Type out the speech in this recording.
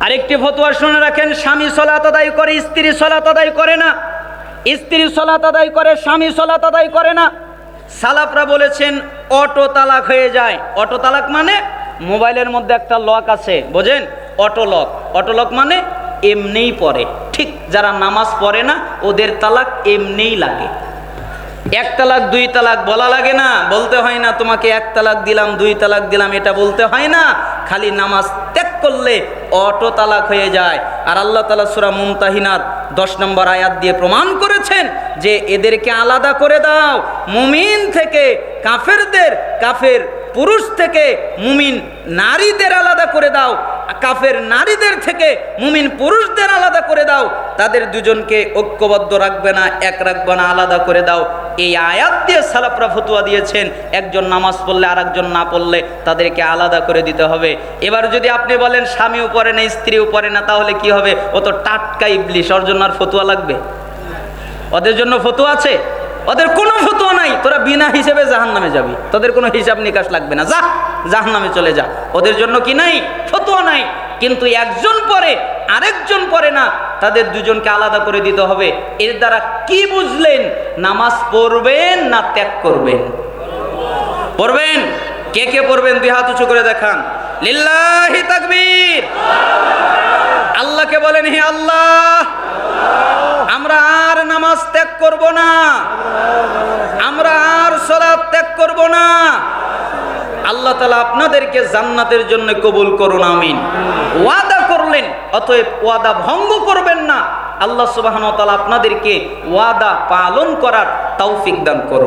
আরেকটি ফতোয়া শুনে রাখেন, স্বামী সলাত আদায় করে, স্ত্রী সলাত আদায় করে না। স্ত্রী সলাত আদায় করে, স্বামী সলাত আদায় করে না। সালাফরা বলেছেন, অটো তালাক হয়ে যায়। অটো তালাক মানে মোবাইলের মধ্যে একটা লক আছে, বোঝেন? Auto lock. অটো লক মানে এমনিই পড়ে। ঠিক, যারা নামাজ পড়ে না, ওদের তালাক এমনিই লাগে। এক তালাক, দুই তালাক বলা লাগে না, বলতে হয় না, তোমাকে এক তালাক দিলাম, দুই তালাক দিলাম, এটা বলতে হয় না। খালি নামাজ ত্যাগ করলে অটো তালাক হয়ে যায়। আর আল্লাহ তালা সুরা মুমতাহিনার দশ নম্বর আয়াত দিয়ে প্রমাণ করেছেন যে এদেরকে আলাদা করে দাও। মুমিন থেকে কাফেরদের, কাফের পুরুষ থেকে মুমিন নারীদের আলাদা করে দাও। কাফের নারীদের থেকে মুমিন পুরুষদের আলাদা করে দাও। তাদের দুজনকে ঐক্যবদ্ধ রাখবে না, এক রাখবে না, আলাদা করে দাও। এই আয়াত দিয়ে সালাফরা ফতুয়া দিয়েছেন। একজন নামাজ পড়লে আর একজন না পড়লে তাদেরকে আলাদা করে দিতে হবে। এবার যদি আপনি বলেন, স্বামীও পড়ে না, স্ত্রীও পড়ে না, তাহলে কি হবে? ও তো টাটকা ইবলিশ, ওর জন্য আর ফতুয়া লাগবে? ওদের জন্য ফতুয়া আছে? ওদের কোনো ফতুয়া নাই। তোরা বিনা হিসেবে জাহান নামে যাবি। তোদের কোনো হিসাব নিকাশ লাগবে না। যা জাহান নামে চলে যা। ওদের জন্য কি নাই? ফতুয়া নাই। কিন্তু একজন পরে আরেকজন পরে না তাদের দুজনকে আলাদা করে দিতে হবে। এর দ্বারা কি বুঝলেন? নামাজ পড়বেন না ত্যাগ করবেন? পড়বেন? কে কে পড়বেন? দুই হাত উঁচু করে দেখান। আল্লাহকে বলেন, হে আল্লাহ, আমরা আর নামাজ ত্যাগ করব না। আমরা আর সলাপ ত্যাগ করব না। আল্লাহ তালা আপনাদেরকে জান্নাতের জন্য কবুল করুন, আমিন। ওয়াদা করলেন অতএব ওয়াদা ভঙ্গ করবেন না। আল্লাহ সুবাহন তালা আপনাদেরকে ওয়াদা পালন করার তৌফিক দান করুন।